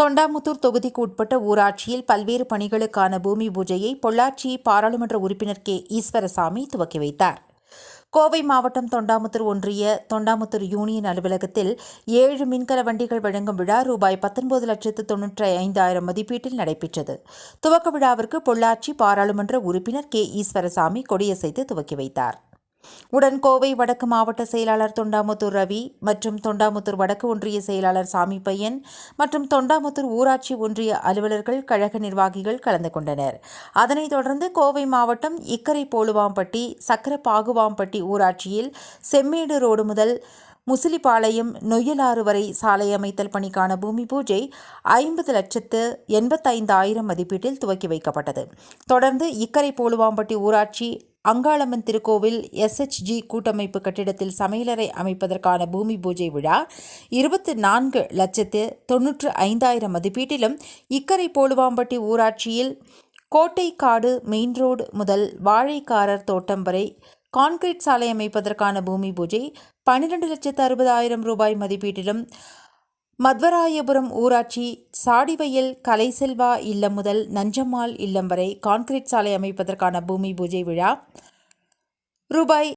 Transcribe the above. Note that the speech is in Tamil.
தொண்டாமுத்தூர் தொகுதிக்கு உட்பட்ட ஊராட்சியில் பல்வேறு பணிகளுக்கான பூமி பூஜையை பொள்ளாச்சி பாராளுமன்ற உறுப்பினர் கே. ஈஸ்வரசாமி துவக்கி வைத்தார். கோவை மாவட்டம் தொண்டாமுத்தூர் ஒன்றிய தொண்டாமுத்தூர் யூனியன் அலுவலகத்தில் ஏழு மின்கல வண்டிகள் வழங்கும் விழா ரூபாய் பத்தொன்பது லட்சத்து தொன்னூற்றி ஐந்தாயிரம் மதிப்பீட்டில் நடைபெற்றது. துவக்க விழாவிற்கு பொள்ளாச்சி பாராளுமன்ற உறுப்பினர் கே. ஈஸ்வரசாமி கொடியசைத்து துவக்கி வைத்தார். உடன் கோவை வடக்கு மாவட்ட செயலாளர் தொண்டாமுத்தூர் ரவி மற்றும் தொண்டாமுத்தூர் வடக்கு ஒன்றிய செயலாளர் சாமி பையன் மற்றும் தொண்டாமுத்தூர் ஊராட்சி ஒன்றிய அலுவலர்கள் கழக நிர்வாகிகள் கலந்து கொண்டனர். அதனைத் தொடர்ந்து கோவை மாவட்டம் இக்கரை போலுவாம்பட்டி சக்கரப்பாகுவாம்பட்டி ஊராட்சியில் செம்மேடு ரோடு முதல் முசிலிபாளையம் நொய்யலாறு வரை சாலை அமைத்தல் பணிக்கான பூமி பூஜை ஐம்பது லட்சத்து எண்பத்தைந்தாயிரம் மதிப்பீட்டில் துவக்கி வைக்கப்பட்டது. தொடர்ந்து இக்கரை போலுவாம்பட்டி ஊராட்சி அங்காளம்மன் திருக்கோவில் எஸ்எச்ஜி கூட்டமைப்பு கட்டிடத்தில் சமையலறை அமைப்பதற்கான பூமி பூஜை விழா இருபத்தி நான்கு லட்சத்து தொன்னூற்று ஐந்தாயிரம் மதிப்பீட்டிலும் இக்கரை போலுவாம்பட்டி ஊராட்சியில் கோட்டைக்காடு மெயின் ரோடு முதல் வாழைக்காரர் தோட்டம் வரை கான்கிரீட் சாலை அமைப்பதற்கான பூமி பூஜை பன்னிரண்டு லட்சத்து அறுபதாயிரம் ரூபாய் மதிப்பீட்டிலும் மத்வராயபுரம் ஊராட்சி சாடிவயல் கலைசெல்வா இல்லம் முதல் நஞ்சம்மாள் இல்லம் வரை கான்கிரீட் சாலை அமைப்பதற்கான பூமி பூஜை விழா. ரூபாய்